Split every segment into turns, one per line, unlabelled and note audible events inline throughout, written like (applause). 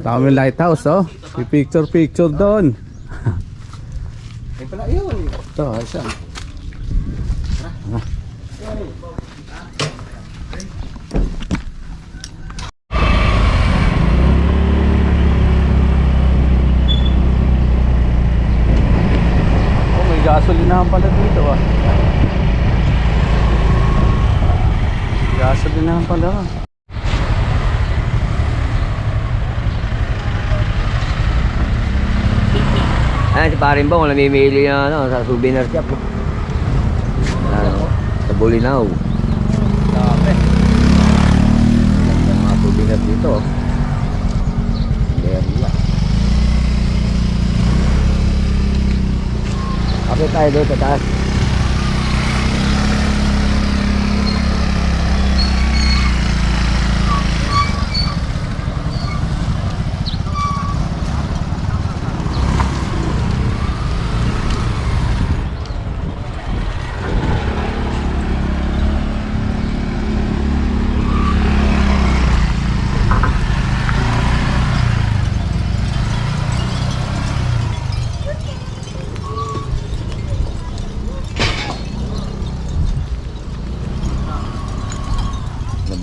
Ah, punta kami lighthouse, oh. Picture picture doon.
Ay pala, yun.
Ito, isa. Oh, may gasolinahan pala dito ah. Gasolinahan pala.
Ayan, si parin bong, namimili na ano, sa souvenir shop. no? Ano, sa Bulinaw.
Dami.
Ang mga souvenir dito. Berla. Kapit tayo doon sa taas.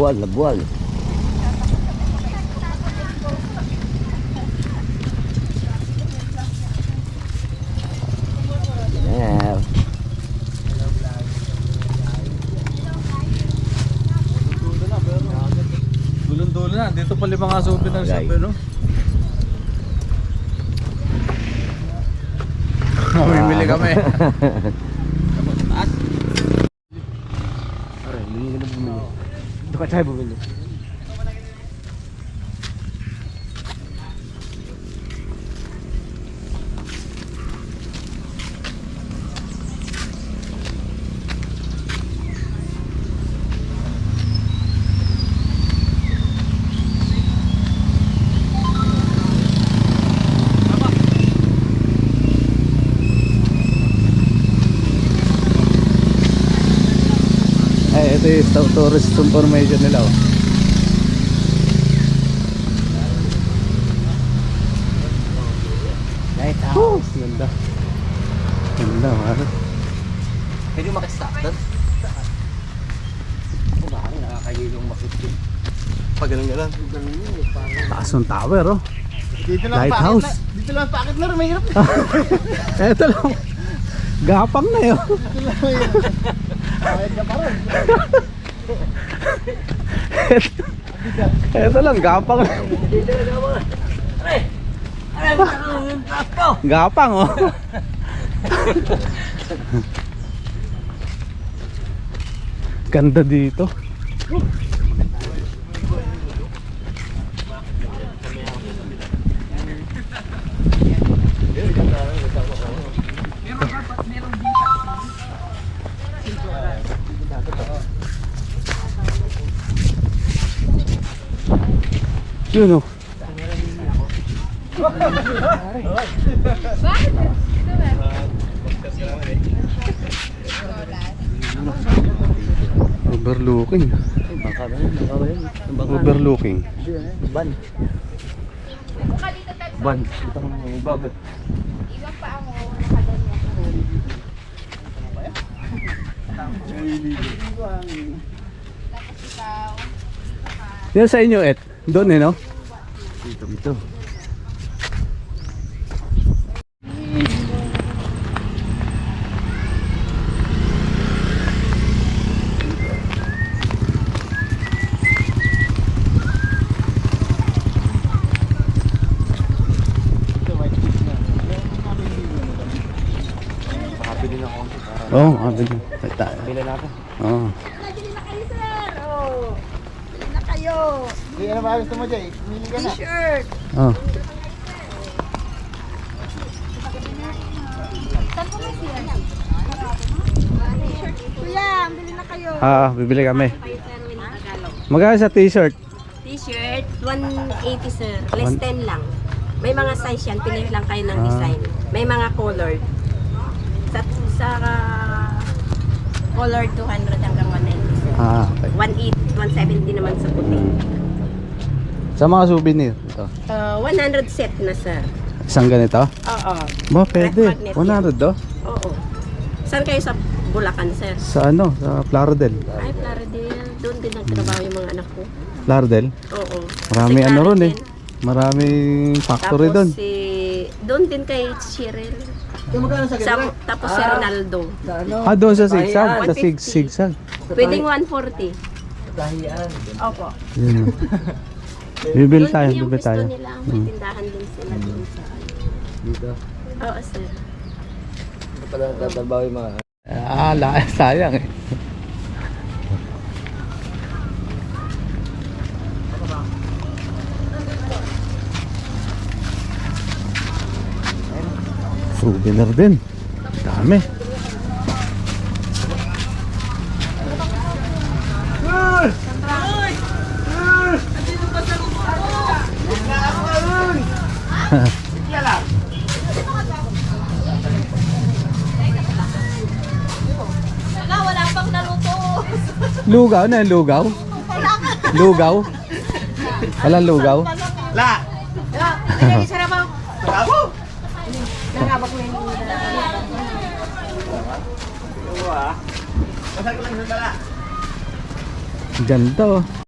Labuan, labuan.
Dulon-dulo na. Dito pala mga souvenir shop,
Right.
eh, no? (laughs) Mamimili kami.
Aray, (laughs) hindi ka na bumili. Doon ka
Eh, sto- tourist information nila, oh.
Lighthouse.
Ganda. Ganda, mara.
Pwede makistop doon? Ako ba? Nakakagilong makit yun.
Pag ganun ganun.
Taas ng tower, oh.
Dito lang
Lighthouse.
pakit na. Dito lang pakit na. Mahirap. (laughs)
Ito lang. Gapang na yun.
Dito lang mahirap. Kahit ka pa rin. (laughs)
Ito lang, gapang. Gapang, oh. Ganda dito. Yun, oh. Overlooking.
Baka ba yun? Baka ba yun? Baka
Overlooking.
Ban. Ban. Ito ang babat.
Iwan pa ako nakaganyan.
Yan sa inyo, Et. Doon, eh, no?
Dito. Dito.
Oo, oh. Ta-
Pila natin.
Oo.
Bili na kayo, sir. Oh. Bili na kayo.
Hindi ano ba gusto mo, Jay? Pumili ka na.
T-shirt.
Oh.
Kuya, bili na kayo.
Ah, bibili kami. Magkano sa t-shirt?
T-shirt, 180 sir. Less
One-
10 lang. May mga size yan. Pili lang kayo ng
Ah.
design. May mga colored. Sa, sa ah, color 200 hanggang 190 sir.
Ah, okay.
180, 170 naman sa puti.
Sa mga souvenir, ito.
Uh, 100 set na sir.
Isang ganito?
Oo.
Ba, pwede.
Magnet
100 do?
Oo. Saan kayo sa Bulacan sir?
Sa ano? Sa Plarodel.
Ay, Plaridel. Doon din nagtrabaho yung mga anak ko.
Plarodel?
Oo.
Marami
Si
ano ron eh. Maraming factory
Tapos
doon.
si... Doon din kay Cheryl.
Sa
Sa, tapos si Ronaldo.
Ah, doon sa sigsag. Sa
150.
sig sigsag.
Pwedeng 140. Opo.
Yun. (laughs) Bibili tayo,
din yung
bibili
gusto
tayo.
nila. May
Hmm.
tindahan din sila doon sa...
Dito.
Oo, sir.
Ito pala tatrabaho yung mga...
Ah, la, (laughs) sayang eh. Souvenir din. Dami. Lugaw na, lugaw. Lugaw. Walang lugaw.
La!
Ganito. oh.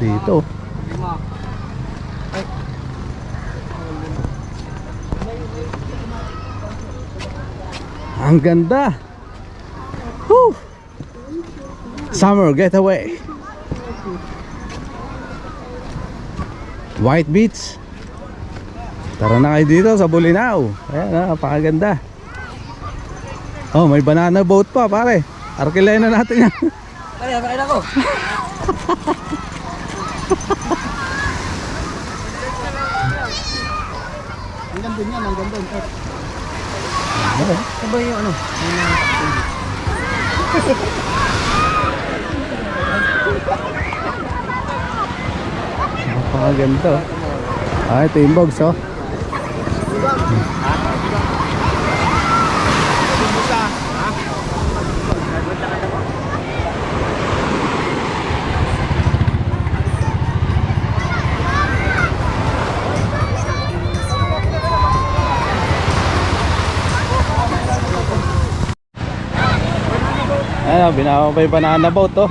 Dito. Ang ganda. Whew. Summer getaway. White Beach. Tara na kayo dito sa Bulinaw. Ayan, ah, napakaganda. Oh, may banana boat pa, pare. Arkilayin na natin yan.
Ay, nakain ako. (laughs)
Hanggang dun yan, hanggang dun.
Sabay yung ano?
Napakaganda. Ah, ito yung bogs, oh. Ayan, binawa pa yung banana boat, oh.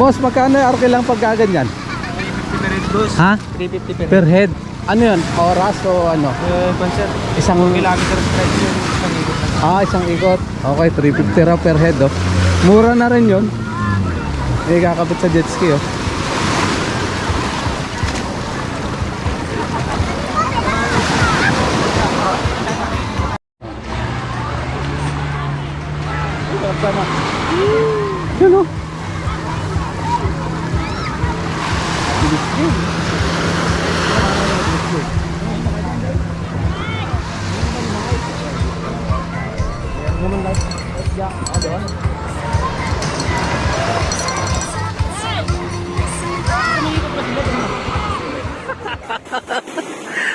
Boss, magkano yung arke lang pag gaganyan?
350 per head, boss.
Ha?
350 per
Per head? Ano yun? Oras o ano?
Uh, concert.
Isang...
Kilometer stretch yung isang ikot.
Ah, isang ikot. Okay, 350 raw per head, oh. Mura na rin yun. Eh, kakabit sa jet ski, oh.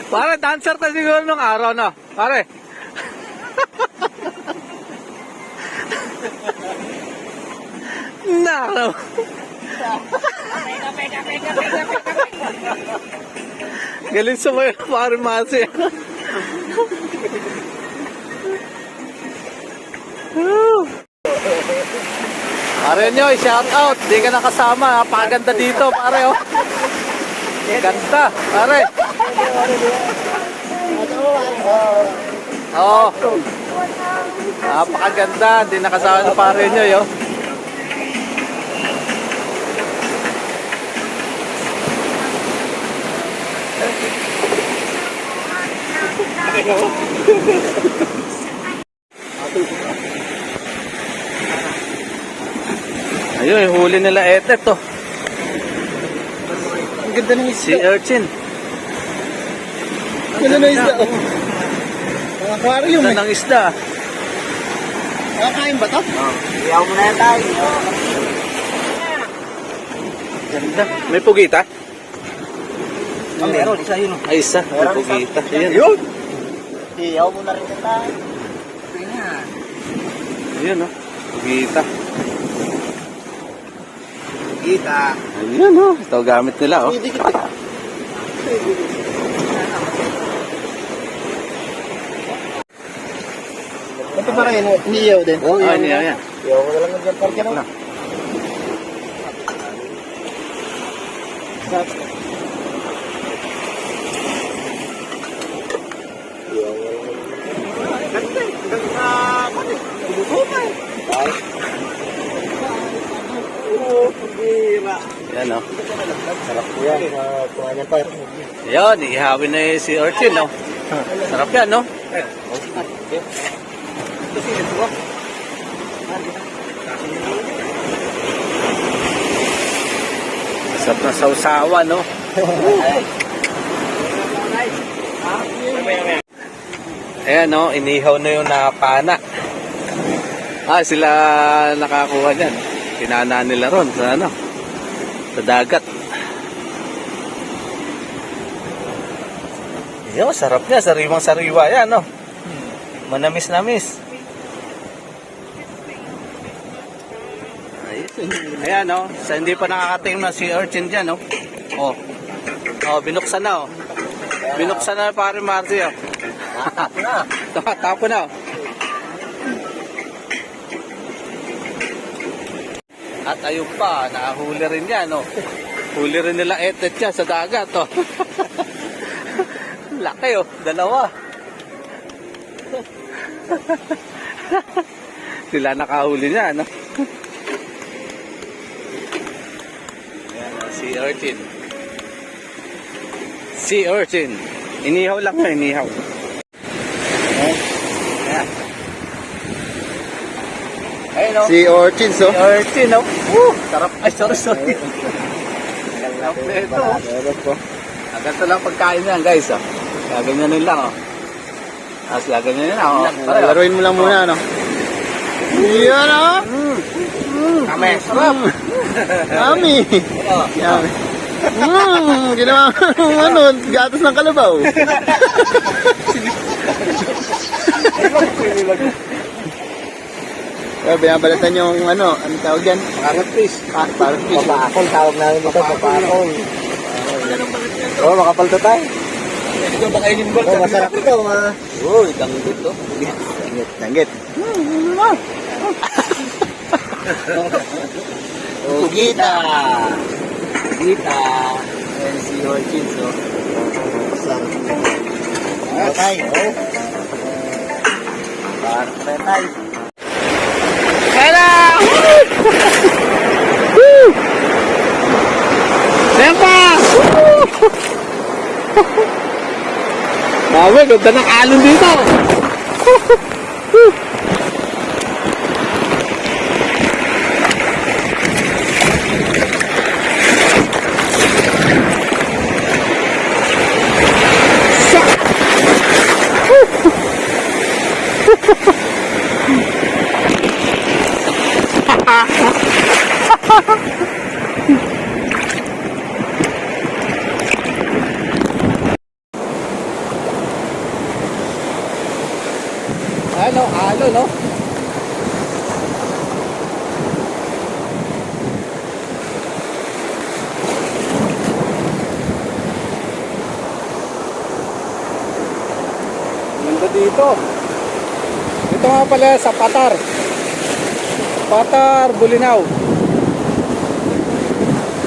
Pare, dancer ka siguro nung araw, no? Pare. (laughs) Naraw. Galing sumayo, pare Masi. Pare nyo, shout out. Di ka nakasama. Paganda dito, pare. Oh. Ganda, pare. Oo. Oh. Napakaganda. Di nakasama ng pare nyo, yo. Ayun, huli nila etet to.
Ang ganda ng
Si Urchin.
Ganda ng isda. oh. Ang aquarium eh.
ng isda.
Nakakain ba to?
Oh, iyaw mo na yan tayo.
Ganda. May pugita?
Oh, meron. Isa yun.
Ay, isa. May pugita. Ayan.
Yun! Iyaw mo na rin yan tayo.
Ayan, oh. Pugita.
Kita.
Ayan, oh. Ito gamit nila, oh.
Ito pa rin, iniyaw din.
Oh, ayan, ayan, ayan.
Iyaw ko lang ng parke na.
Ayan, oh.
Sarap po yan. Kuha niyan pa.
Ayan, ihawin na si Urchin, no? Sarap yan, no? Sarap na sausawa, no? Ayan, no? Inihaw na yung nakapana. Ah, sila nakakuha dyan. Tinana nila ron sa ano? Sa dagat. Yo, sarap niya. Sariwang sariwa yan, no? Manamis-namis. Ayan, no? Sa hindi pa nakakatingin na si Urchin dyan, no? Oh. Oh, binuksan na, oh. Binuksan na pare Marty, oh. (laughs) Tapo na, oh. At ayun pa, nakahuli rin yan, no? Huli rin nila etet yan sa dagat, oh. (laughs) Laki, oh. Dalawa. (laughs) Sila nakahuli niya, no? Si Urchin. Si Urchin. Inihaw lang na, inihaw. Ayan. Ayun, oh.
Si Orchins, oh.
Urchin, oh. Woo! Sarap. Ay, sorry, sorry. Sarap na ito, oh. Ah, ganito lang pagkain yan, guys, oh. Gaganyanin lang, oh. Tapos gaganyanin lang, oh.
Laruin mo lang muna, ano? Yan, oh.
Kame, sarap.
Yummy.
Oh.
Yummy. Mmm, ginawa ano, gatas ng kalabaw. Eh, binabalatan yung ano, ano tawag yan?
Carrot fish.
Pa parang fish.
Papaakol, tawag namin ito, papaakol.
Oo, oh, makapalto tayo.
Ito ba kainin mo?
Oh, masarap ito, ah.
Uy, tanggit, oh.
Tanggit, tanggit. (laughs)
Ugita! Ugita!
Ayan si Orchid, so. Masarap. Ano tayo? Oh. Parang tayo.
Kaya Woo! Sempa! Bawi, ganda ng alon dito. Ano, alon, no? Ganda dito. Ito nga pala sa Patar. Patar, Bulinaw.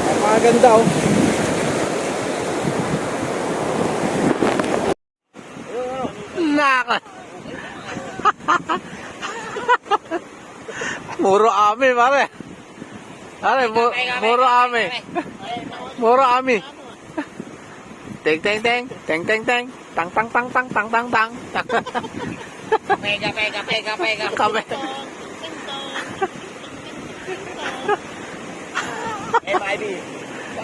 Ang mga ganda oh. Naka. (laughs) Muro ame, pare. Pare, mu- muro ame. Muro ame. Teng teng teng, teng teng teng, tang tang tang tang tang tang tang.
Pega, pega, pega, pega.
Kami.
Eh, Bobby.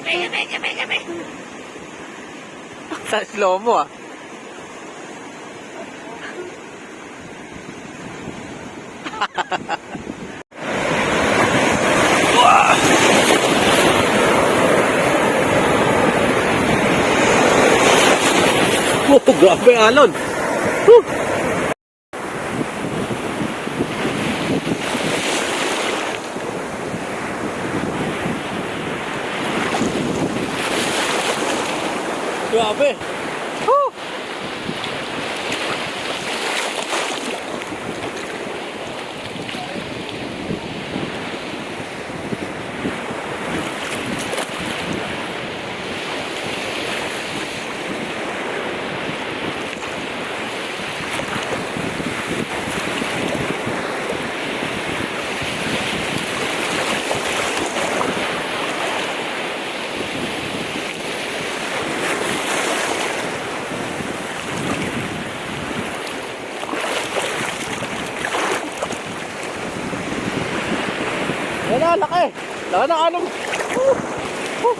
Pega, pega, pega, pega.
Sa slow mo ah. Oh, (laughs) grabe alon. Whew. Grabe. Yan na, laki. Laki ng alon. Whew. Whew.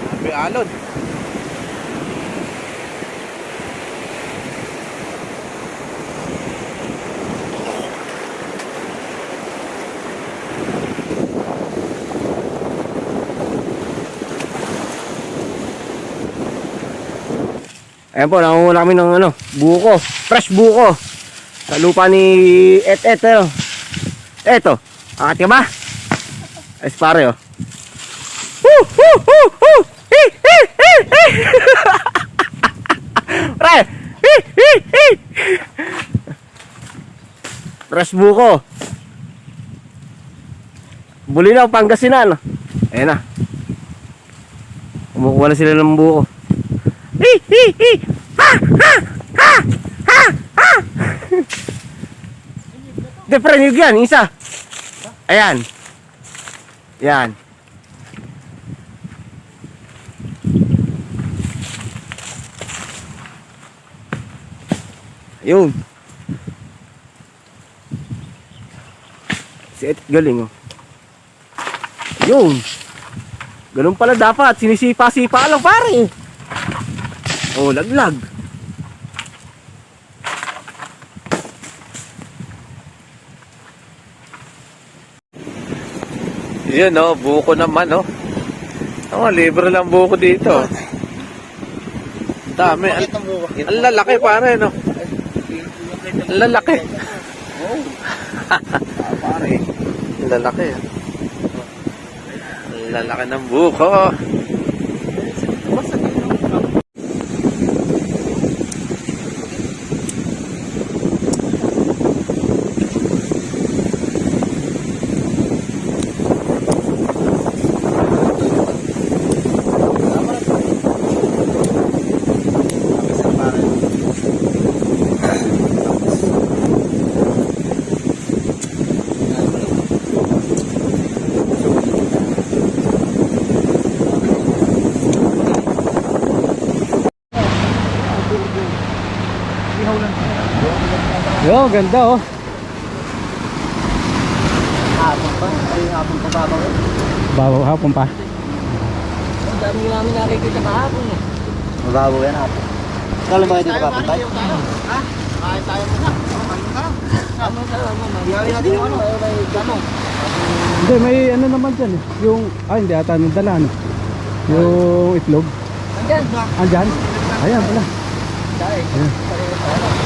Grabe alon.
Ayan po, nangunguna kami ng ano, buko. Fresh buko. Sa lupa ni Et Et. Ano. Eto. Akat ka ba? Ay, pare oh. Woo! Woo! Woo! Woo! (laughs) Buko. Bulinaw, Pangasinan. Ayan na. Kumukuha na sila ng buko. Hi! Hi! Hi! Ha! Ha! Ha! Ha! Ha! Hindi, pre, niyog yan. Isa. Ayan. Yan. Yun. Si galing oh. Yun. Ganun pala dapat. Sinisipa-sipa lang pare. Oh, laglag.
Yun oh, buko naman oh. Oh, libre lang buko dito. Dami. Ang,
ang
lalaki pare no. Ang lalaki. (laughs)
Pare.
Ang lalaki. ah. Ang lalaki ng buko.
Yo, ganda oh.
Hapon pa. Ay, hapon pa babaw.
Babaw hapon pa.
Ang dami namin nakikita kahapon eh. Mababaw yan hapon. Kala ba dito kapon tayo? Ha? Kain tayo muna. Kain ka. Ano tayo? Iyari natin yung ano. Gano?
Hindi, may ano naman dyan eh. Yung, ah hindi ata nung dala ano. Yung itlog.
Andyan.
Andyan? Ayan pala.
Uwi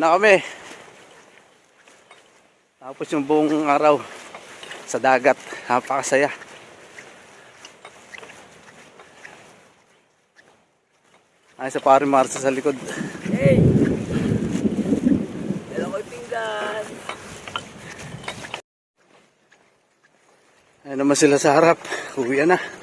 na kami. Tapos yung buong araw sa dagat. Napakasaya. Ay sa pare Marsa sa likod.
Hey! Dala ko pinggan.
Ayun naman sila sa harap. Uwi na.